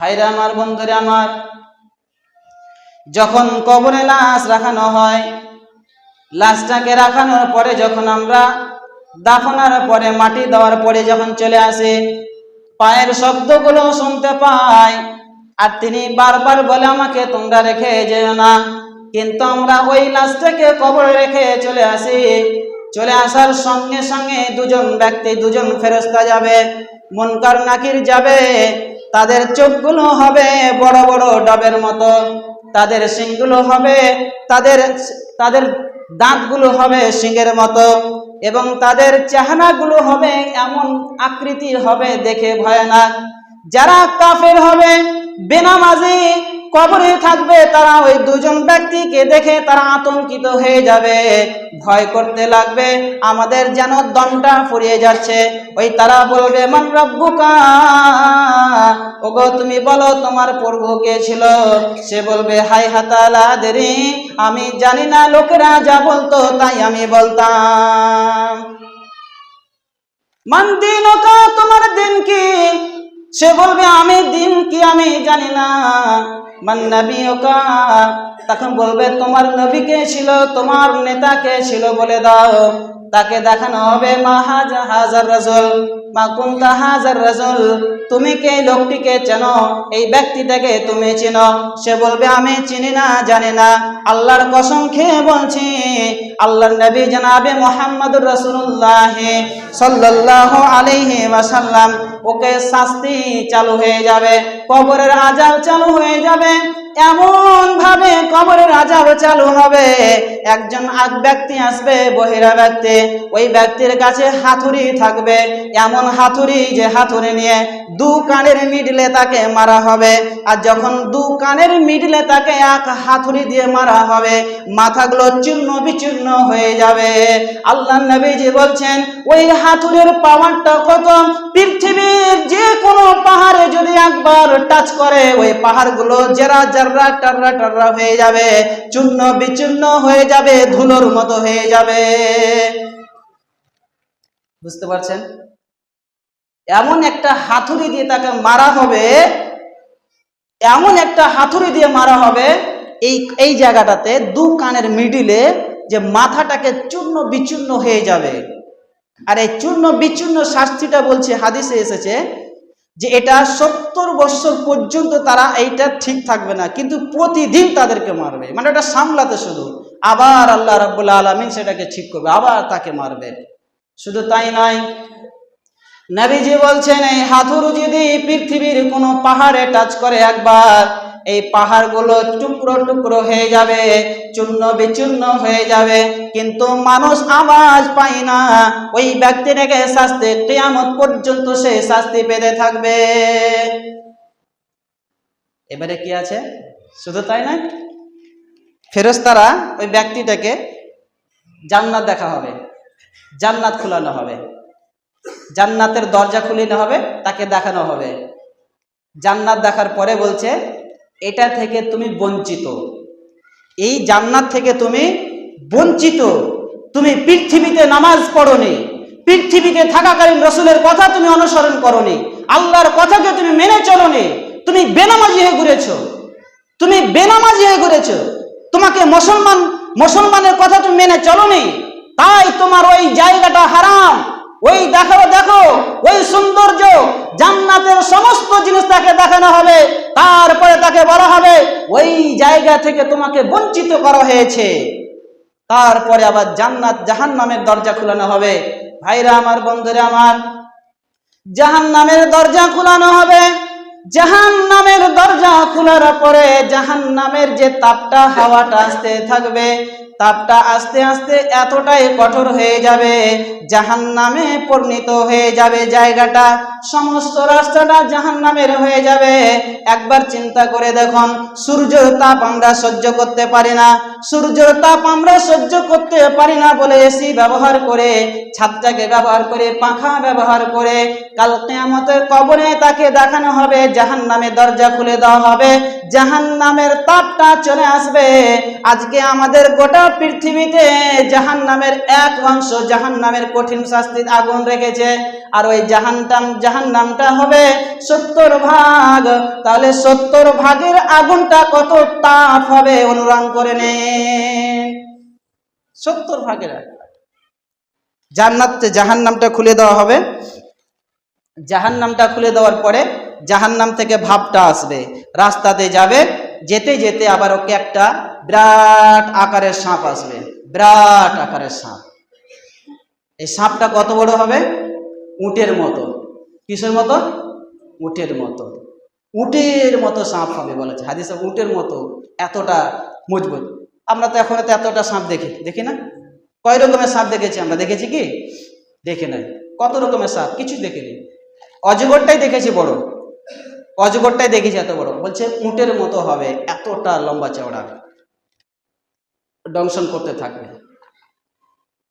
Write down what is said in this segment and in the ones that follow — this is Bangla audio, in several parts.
ভাইরা আমার বন্ধুরা আমার, যখন কবরে লাশ রাখানো হয়, লাশটাকে রাখানোর পরে যখন আমরা দাফনার পরে, মাটি দেওয়ার পরে যখন চলে আসে, পায়ের শব্দগুলো শুনতে পাই, আর তিনি বারবার বলে আমাকে, তোমরা রেখে যেও না। কিন্তু আমরা ওই লাশটাকে কবরে রেখে চলে আসি। চলে আসার সঙ্গে সঙ্গে দুজন ব্যক্তি, দুজন ফেরস্তা যাবে, মনকার নাকির যাবে। তাদের চোখগুলো হবে বড় বড় ডবের মতো, তাদের শিংগুলো হবে, তাদের তাদের দাঁতগুলো হবে সিংহের মতো এবং তাদের চেহারাগুলো হবে এমন আকৃতির হবে দেখে ভয়ানক যারা কাফের হবে, বেনামাজি কবরে থাকবে, তারা ওই দুজন ব্যক্তিকে দেখে তারা আতঙ্কিত হয়ে যাবে। ভয় করতে লাগবে, আমাদের যেন দমটা ফুরিয়ে যাচ্ছে। ওই তারা বলবে, মান রব্বুকা? ওগো, তুমি বলো, তোমার প্রভু কে ছিল? সে বলবে, হাই হাতালা দেরি, আমি জানি না লোকেরা যা বলতো তাই আমি বলতাম। মান দিন তোমার দিন কি? সে বলবে, আমি দিন কি, আমি জানি না। মান নবী ওকা, তখন বলবে, তোমার নবী কে ছিল? তোমার নেতা কে ছিল? বলে দাও। তাকে দেখানো হবে, মা হাজার রাজল, মা হাজার রাজল, তুমি কে? লোকটিকে চেনো, এই ব্যক্তিটাকে তুমি চেনো। সে বলবে, আমি চিনি না, জানি না। আল্লাহর কসম খেয়ে বলছি, আল্লাহর নবী জানাবে মোহাম্মদুর রসুল্লাহ আলাইহি ওয়াসাল্লাম। ওকে শাস্তি চালু হয়ে যাবে, কবরের আজাব চালু হয়ে যাবে। এমন ভাবে কবরের আজাব চালু হবে। একজন আগ ব্যক্তি আসবে, বহিরা ব্যক্তি। ওই ব্যক্তির কাছে হাতুড়ি থাকবে। এমন হাতুড়ি যে হাতুড়ি নিয়ে দু কানের মিডলে তাকে মারা হবে। আর যখন দু কানের মিডলে তাকে এক হাতুড়ি দিয়ে মারা হবে, মাথাগুলো চূর্ণ বিচূর্ণ হয়ে যাবে। আল্লাহ নবীজি বলছেন, ওই হাতুড়ির পাওয়ারটা কত? পৃথিবীর যে কোনো পাহাড়ে যদি একবার টাচ করে, ওই পাহাড়গুলো জেরা জাররা টাররা টাররা হয়ে যাবে, চূর্ণ বিচূর্ণ হয়ে যাবে, ধুলোর মতো হয়ে যাবে। বুঝতে পারছেন? এমন একটা হাতুড়ি দিয়ে তাকে মারা হবে, এমন একটা হাতুড়ি দিয়ে মারা হবে, এই এই জায়গাটাতে দু কানের মিডিলে যে মাথাটাকে চূর্ণ বিচূর্ণ হয়ে যাবে। আর এই চূর্ণ বিচূর্ণ শাস্তিটা বলছে, হাদিসে এসেছে যে এটা সত্তর বছর পর্যন্ত তারা এইটা ঠিক থাকবে না, কিন্তু প্রতিদিন তাদেরকে মারবে। মানে এটা সামলাতে শুধু। আবার আল্লাহ রাব্বুল আলমিন সেটাকে ঠিক করবে, আবার তাকে মারবে। শুধু তাই নয়, নবীজি বলছেন, এই হাতুড়ু যদি পৃথিবীর কোনো পাহাড়ে টাচ করে একবার এই পাহাড়গুলো টুকরো টুকরো হয়ে যাবে, চূর্ণ বিচূর্ণ হয়ে যাবে। কিন্তু মানুষ আওয়াজ পায় না। ওই ব্যক্তিটাকে শাস্তি, কেয়ামত পর্যন্ত সে শাস্তি পেতে থাকবে। এবারে কি আছে? শুধু তাই না ফেরস্তারা ওই ব্যক্তিটাকে জান্নাত দেখা হবে, জান্নাত খোলানো হবে। জান্নাতের দরজা খুলিনো হবে, তাকে দেখানো হবে। জান্নাত দেখার পরে বলছে এটা থেকে তুমি বঞ্চিত। এই জান্নাত থেকে তুমি বঞ্চিত। তুমি পৃথিবীতে নামাজ পড়নি। পৃথিবীতে থাকাকালীন রসুলের কথা তুমি অনুসরণ করনি। আল্লাহর কথাকে তুমি মেনে চলনি। তুমি বেনামাজি হয়ে ঘুরেছো। তুমি বেনামাজি হয়ে ঘুরেছো। তোমাকে মুসলমান, মুসলমানের কথা তুমি মেনে চলনি। তাই তোমার ওই জায়গাটা হারাম। ওই দেখো দেখো। ওই সৌন্দর্য। জান্নাতের সমস্ত জিনিস তাকে দেখানো হবে। তারপরে তাকে বলা হবে, ওই জায়গা থেকে তোমাকে বঞ্চিত করা হয়েছে। তারপরে আবার জান্নাত জাহান নামের দরজা খুলানো হবে। ভাইরা আমার, বন্ধুরা আমার জাহান নামের দরজা খুলানো হবে। জাহান নামের দরজা খোলার পরে জাহান নামের যে তাপটা, হাওয়াটা আসতে থাকবে তাপটা আস্তে আস্তে এতটাই কঠোর হয়ে যাবে জাহান নামে পরিণত হয়ে যাবে জায়গাটা, সমস্ত রাস্তাটা জাহান নামের হয়ে যাবে। একবার চিন্তা করে দেখুন, সূর্যের তাপ আমরা সহ্য করতে পারি না, সূর্যের তাপ আমরা সহ্য করতে পারি না বলে এসি ব্যবহার করে, ছাদটাকে ব্যবহার করে, পাখা ব্যবহার করে, কাল কেয়ামতের কবরে তাকে দেখানো হবে জাহান নামে দরজা খুলে দেওয়া হবে। জাহান নামের তাপটা চলে আসবে। আজকে আমাদের গোটা পৃথিবীতে জাহান নামের এক অংশ জাহান নামের কঠিন শাস্তির আগুন রেখেছে। আর ওই জাহান্নাম জাহান নামটা হবে সত্তর ভাগ। তাহলে সত্তর ভাগের আগুনটা কত তাপ হবে? অনুরণ করে নেন। সত্তর ভাগের। জান্নাত জাহান নামটা খুলে দেওয়া হবে। জাহান নামটা খুলে দেওয়ার পরে জাহান নাম থেকে ভাবটা আসবে। রাস্তাতে যাবে, যেতে যেতে আবার ওকে একটা বিরাট আকারের সাপ আসবে। বিরাট আকারের সাপ। এই সাপটা কত বড় হবে? উটের মতো। কিসের মতো? উটের মতো। উটের মতো সাপ হবে বলেছে। হাদিসে উটের মতো। এতটা মজবুত। আমরা তো এখন তো এতটা সাপ দেখি দেখি না? কয় রকমের সাপ দেখেছি আমরা? দেখেছি কি? দেখে নাই। কত রকমের সাপ? কিছু দেখিনি। অজগরটাই দেখেছি বড়। অজগরটাই দেখেছি এত বড়। বলছে, উটের মতো হবে, এতটা লম্বা চওড়া। দংশন করতে থাকবে।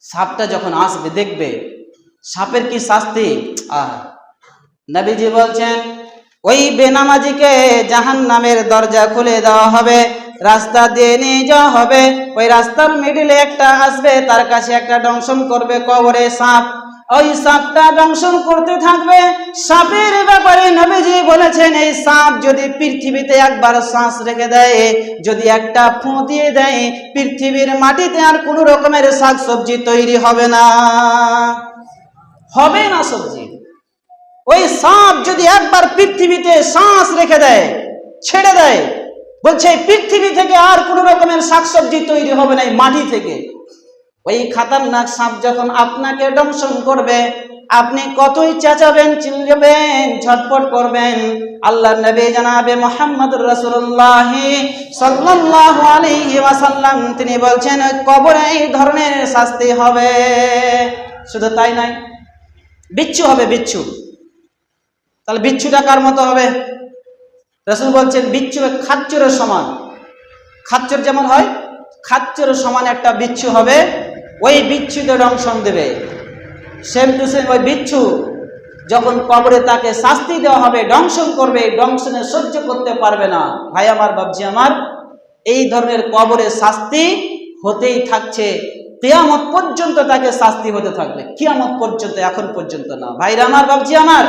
সাপটা যখন আসবে, দেখবে, সাপের কি শাস্তি? আহ। নবীজি বলছেন, ওই বেনামাজিকে জাহান নামের দরজা খুলে দেওয়া হবে, রাস্তা দিয়ে নিয়ে যাওয়া হবে। ওই রাস্তার মিডিলে একটা আসবে, তার কাছে একটা দংশন করবে কবরে সাপ। ওই সাপটা দংশন করতে থাকবে। সাপের ব্যাপারে নবীজি বলেছেন, এই সাপ যদি পৃথিবীতে একবার শ্বাস রেখে দেয়, যদি একটা ফোঁ দিয়ে দেয়, পৃথিবীর মাটিতে আর কোনো রকমের শাক সবজি তৈরি হবে না। হবে না সবজি। ওই সাপ যদি একবার পৃথিবীতে শ্বাস রেখে দেয়, ছেড়ে দেয়, বলছে পৃথিবী থেকে আর কোনো রকমের শাকসবজি তৈরি হবে না মাটি থেকে। ওই খাতারনাক সাপ যখন আপনাকে দংশন করবে, আপনি কতই চেঁচাবেন, চিল্লাবেন, ঝটপট করবেন। আল্লাহ নবী জানাবে মোহাম্মদ রসুল্লাহ সাল্লাল্লাহু আলাইহি ওয়াসাল্লাম, তিনি বলছেন, কবরে এই ধরনের শাস্তি হবে। শুধু তাই নয়, বিচ্ছু হবে, বিচ্ছু। তাহলে বিচ্ছুটা কার মতো হবে? রসুল বলছেন, বিচ্ছু খাচ্চরের সমান। খাচ্চর যেমন হয় খাচ্চরের সমান একটা বিচ্ছু হবে। ওই বিচ্ছুতে দংশন দেবে। সেম টু সেম ওই বিচ্ছু যখন কবরে তাকে শাস্তি দেওয়া হবে দংশন করবে দংশনে সহ্য করতে পারবে না। ভাই আমার বাবজি আমার, এই ধরনের কবরে শাস্তি হতেই থাকছে। কেয়ামত পর্যন্ত তাকে শাস্তি হতে থাকবে। কিয়ামত পর্যন্ত, এখন পর্যন্ত না। ভাইরা আমার বাবজি আমার,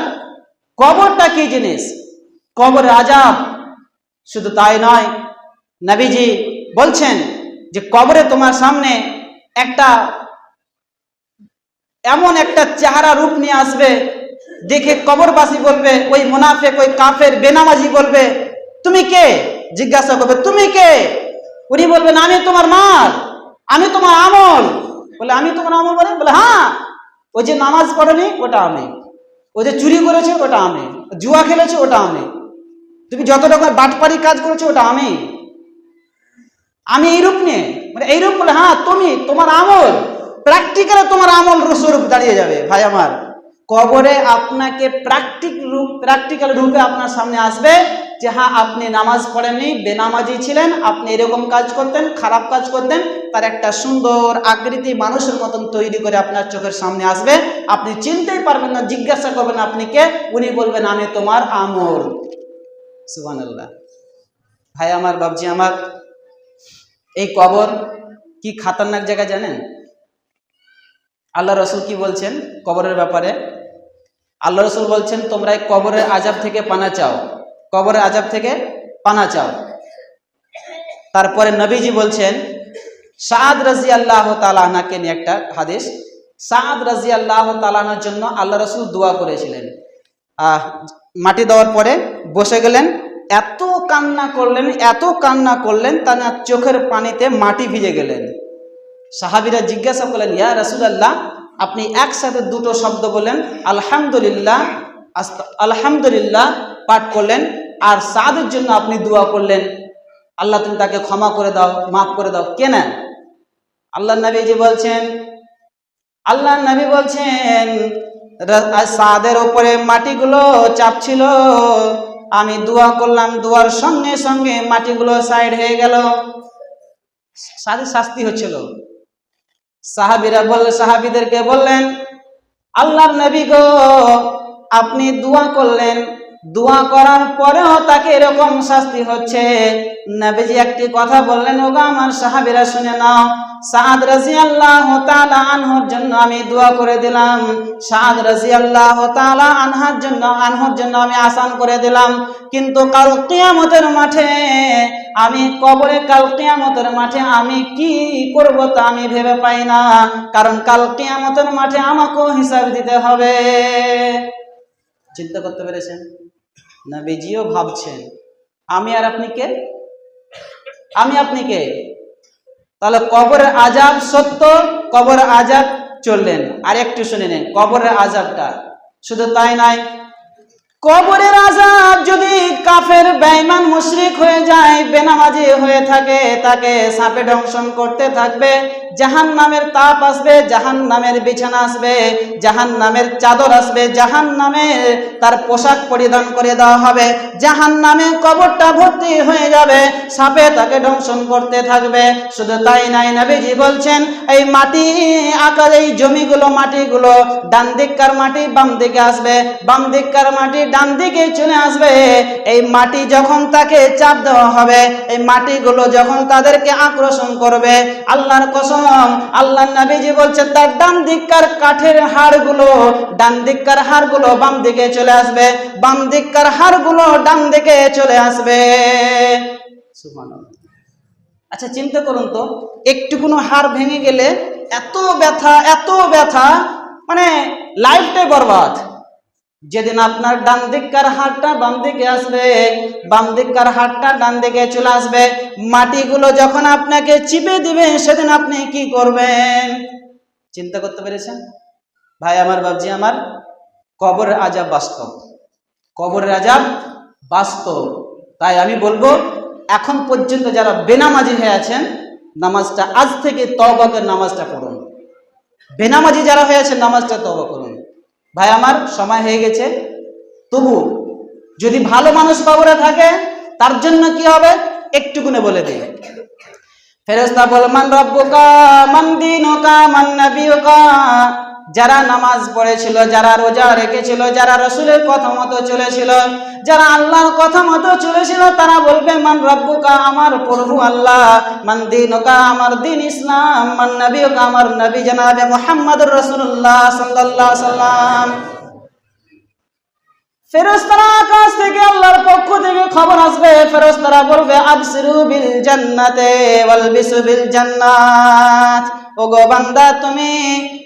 কবরটা কি জিনিস? কবর আজাব। শুধু তাই নয়, নবীজি বলছেন যে কবরে তোমার সামনে একটা এমন একটা চেহারা রূপ নিয়ে আসবে, দেখে কবরবাসী বলবে, ওই মুনাফেক, ওই কাফের বেনামাজি বলবে, তুমি কে? জিজ্ঞাসা করবে, তুমি কে? উনি বলবেন, আমি তোমার মাল, আমি তোমার আমল। বলে, আমি তোমার আমল বলে বলে হ্যাঁ ওই যে নামাজ পড়েনি, ওটা আমি। ও যে চুরি করেছে, ওটা আমি। জুয়া খেলেছে, ওটা আমি। তুমি যত রকমের বাটপারি কাজ করেছ, ওটা আমি। আমি এইরূপ নিয়ে মানে এইরূপ বলে হ্যাঁ তুমি, তোমার আমল প্র্যাকটিক্যালে তোমার আমল স্বরূপ দাঁড়িয়ে যাবে। ভাই আমার, কবরে আপনাকে প্র্যাকটিক রূপ প্র্যাকটিক্যাল রূপে আপনার সামনে আসবে যে হ্যাঁ আপনি নামাজ পড়েননি, বেনামাজি ছিলেন, আপনি এরকম কাজ করতেন, খারাপ কাজ করতেন। তার একটা সুন্দর আকৃতি মানুষের মতন তৈরি করে আপনার চোখের সামনে আসবে। আপনি চিনতেই পারবেন না, জিজ্ঞাসা করবেন আপনি কে? উনি বলবেন, আমি তোমার আমল। সুবান ভাই আমার বাবজি আমার এই কবর কি খাতারনাক জায়গা জানেন? আল্লাহ রসুল কি বলছেন কবরের ব্যাপারে? আল্লাহ রসুল বলছেন, তোমরা এই কবরের আজাব থেকে পানা চাও। কবরের আজাব থেকে পানা চাও। তারপরে নবীজি বলছেন সাদ রাজি আল্লাহ তালাহাকে নিয়ে একটা হাদিস। সাদ রাজি আল্লাহ তালাহার জন্য আল্লাহ রসুল দোয়া করেছিলেন। আহ, মাটি দেওয়ার পরে বসে গেলেন। এত কান্না করলেন, এত কান্না করলেন তার চোখের পানিতে মাটি ভিজে গেলেন। সাহাবিরা জিজ্ঞাসা করলেন, ইয়া রাসুলাল্লাহ, আপনি একসাথে দুটো শব্দ বললেন, আলহামদুলিল্লাহ আলহামদুলিল্লাহ পাঠ করলেন, আর সাদের জন্য আপনি দোয়া করলেন। আল্লাহ তুমি তাকে ক্ষমা করে দাও, মাফ করে দাও। কেন আল্লাহ নবীজি বলছেন আল্লাহ নবী বলছেন সাদের ওপরে মাটিগুলো চাপছিল আমি দোয়া করলাম, দোয়ার সঙ্গে সঙ্গে মাটিগুলো সাইড হয়ে গেল। শাস্তি হচ্ছিল। সাহাবিরা বললে সাহাবিদেরকে বললেন, আল্লাহর নবী গো, আপনি দোয়া করলেন দোয়া করার পরেও তাকে এরকম শাস্তি হচ্ছে। নবীজি একটি কথা বললেন, ওগো আমার সাহাবীরা, শুনে নাও, সাদ রাদিয়াল্লাহু তাআলা আনহুর জন্য আমি দোয়া করে দিলাম। সাদ রাদিয়াল্লাহু তাআলা আনহার জন্য, আনহুর জন্য আমি আসান করে দিলাম। কিন্তু কাল কিয়ামতের মাঠে আমি কবরে, কাল কিয়ামতের মাঠে আমি কি করব তা আমি ভেবে পাই না। কারণ কাল কিয়ামতের মাঠে আমাকেও হিসাব দিতে হবে। চিন্তা করতে পেরেছেন? নবীজিও ভাবছেন। আমি আর আপনি কে? আমি আপনি কে? তাহলে কবরের আজাব সত্য, কবরের আজাব চললেন। আর একটু শুনে নেন, কবরের আজাবটা শুধু তাই নাই কবরের আজাব যদি কাফের, বেঈমান, মুশরিক হয়ে যায়, বেনামাজি হয়ে থাকে, তাকে সাপে দংশন করতে থাকবে জাহান নামের তাপ আসবে জাহান নামের বিছানা আসবে জাহান নামের চাদর আসবে জাহান নামে তার পোশাক পরিধান করে দেওয়া হবে। জাহান নামে কবরটা ভর্তি হয়ে যাবে, সাপে তাকে দংশন করতে থাকবে। শুধু তাই নাই, নবীজি বলছেন, এই মাটি আকার, এই জমিগুলো, মাটিগুলো ডান দিককার মাটি বাম দিকে আসবে বাম দিককার মাটি ডান দিকে চলে আসবে। এই মাটি যখন তাকে চাপ দেওয়া হবে, এই মাটিগুলো যখন তাদেরকে আকর্ষণ করবে, আল্লাহর কসম আল্লাহ নবীজি বলছে, তার ডান দিককার কাঠের হাড়গুলো, ডান দিককার হাড়গুলো বাম দিকে চলে আসবে। বাম দিককার হাড়গুলো ডান দিকে চলে আসবে। আচ্ছা চিন্তা করুন তো একটু কোনো হাড় ভেঙে গেলে এত ব্যথা এত ব্যথা মানে লাইফটাই বরবাদ। যেদিন আপনার ডান দিককার হাড়টা বাম দিকে আসবে, বাম দিককার হাড়টা ডান দিকে চলে আসবে, মাটিগুলো যখন আপনাকে চিপে দিবে, সেদিন আপনি কি করবেন? চিন্তা করতে পেরেছেন? ভাই, আমার বাবজি আমার কবরের আজাব বাস্তব। কবরের আজাব বাস্তব। তাই আমি বলব, এখন পর্যন্ত যারা বেনামাজি হয়ে আছেন, নামাজটা আজ থেকে তওবাকের নামাজটা পড়ুন। বেনামাজি যারা হয়ে আছেন, নামাজটা তওবা করুন। ভাই, আমার সময় হয়ে গেছে। তবু যদি ভালো মানুষ বাবুরা থাকে, তার জন্য কি হবে? একটুকুনে বলে দিই। ফেরেস্তা বল মান রব্বুকা, মান দিনুকা, মান নাবিয়ুকা। যারা নামাজ পড়েছিল, যারা রোজা রেখেছিল, যারা রসুলের কথা মতো চলেছিল, যারা আল্লাহর কথা মতো চলেছিল, তারা বলবে, মান রব্বুকা আমার প্রভু আল্লাহ, মান দিনুকা আমার দিন ইসলাম, মান নাবিয়ুকা আমার নবী জনাবে মুহাম্মদুর রাসূলুল্লাহ সাল্লাল্লাহু আলাইহি সাল্লাম ফেরেশতারা আকাশ থেকে আল্লাহর পক্ষ থেকে খবর আসবে। ফেরেশতারা বলবে, আবসিরু বিল জান্নাতে, ওয়ালবিসু বিল জান্নাত। ওগো বান্দা, তুমি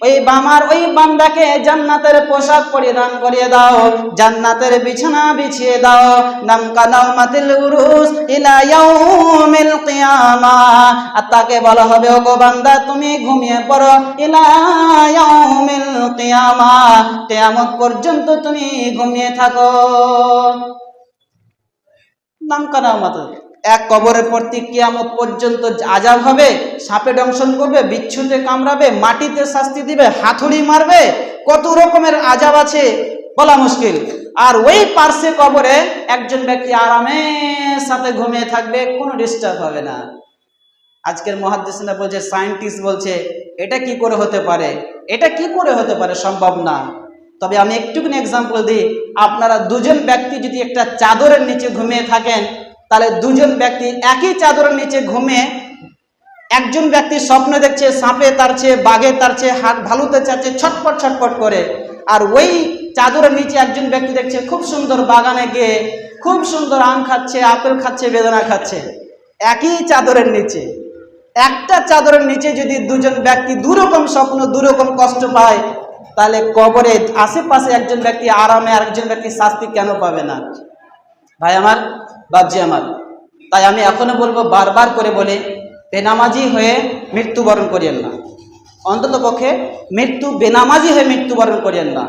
ওই বামার, ওই বান্দাকে জান্নাতের পোশাক পরিধান করিয়ে দাও, জান্নাতের বিছানা বিছিয়ে দাও। নাম কানাও মাতিল উরুস ইলা ইয়াউমিল কিয়ামা। আর তাকে বলা হবে, ওগো বান্দা, তুমি ঘুমিয়ে পড়ো ইলা ইয়াউমিল কিয়ামা। কিয়ামত পর্যন্ত তুমি ঘুমিয়ে থাকো। নাম কানাও মাতিল এক কবরের প্রতি কিয়ামত পর্যন্ত আজাব হবে, সাপে দংশন করবে, বিচ্ছুতে কামড়াবে, মাটিতে শাস্তি দিবে, হাতুড়ি মারবে, কত রকমের আজাব আছে বলা মুশকিল। আর ওই পার্শ্বে কবরে একজন ব্যক্তি আরামের সাথে ঘুমিয়ে থাকবে, কোনো ডিস্টার্ব হবে না। আজকের মহাদিসনা বলছে সায়েন্টিস্ট বলছে, এটা কি করে হতে পারে? এটা কি করে হতে পারে? সম্ভব না। তবে আমি একটুখানি এক্সাম্পল দিই, আপনারা দুজন ব্যক্তি যদি একটা চাদরের নিচে ঘুমিয়ে থাকেন তাহলে দুজন ব্যক্তি একই চাদরের নিচে ঘুমে, একজন ব্যক্তি স্বপ্ন দেখছে, সাপে তারছে বাঘে তারছে হাত ভালুতে চাচ্ছে, ছটপট ছটপট করে। আর ওই চাদরের নিচে একজন ব্যক্তি দেখছে, খুব সুন্দর বাগানে গিয়ে খুব সুন্দর আম খাচ্ছে, আপেল খাচ্ছে, বেদনা খাচ্ছে। একই চাদরের নিচে। একটা চাদরের নিচে যদি দুজন ব্যক্তি দুরকম স্বপ্ন, দুরকম কষ্ট পায়, তাহলে কবরে আশেপাশে একজন ব্যক্তি আরামে আরেকজন ব্যক্তি শাস্তি কেন পাবে না? ভাই আমার বাবজি আমার। তাই আমি এখনও বলব, বারবার করে বলে বেনামাজি হয়ে মৃত্যুবরণ করিয়েন না। অন্তত পক্ষে মৃত্যু বেনামাজি হয়ে মৃত্যুবরণ করিয়েন না।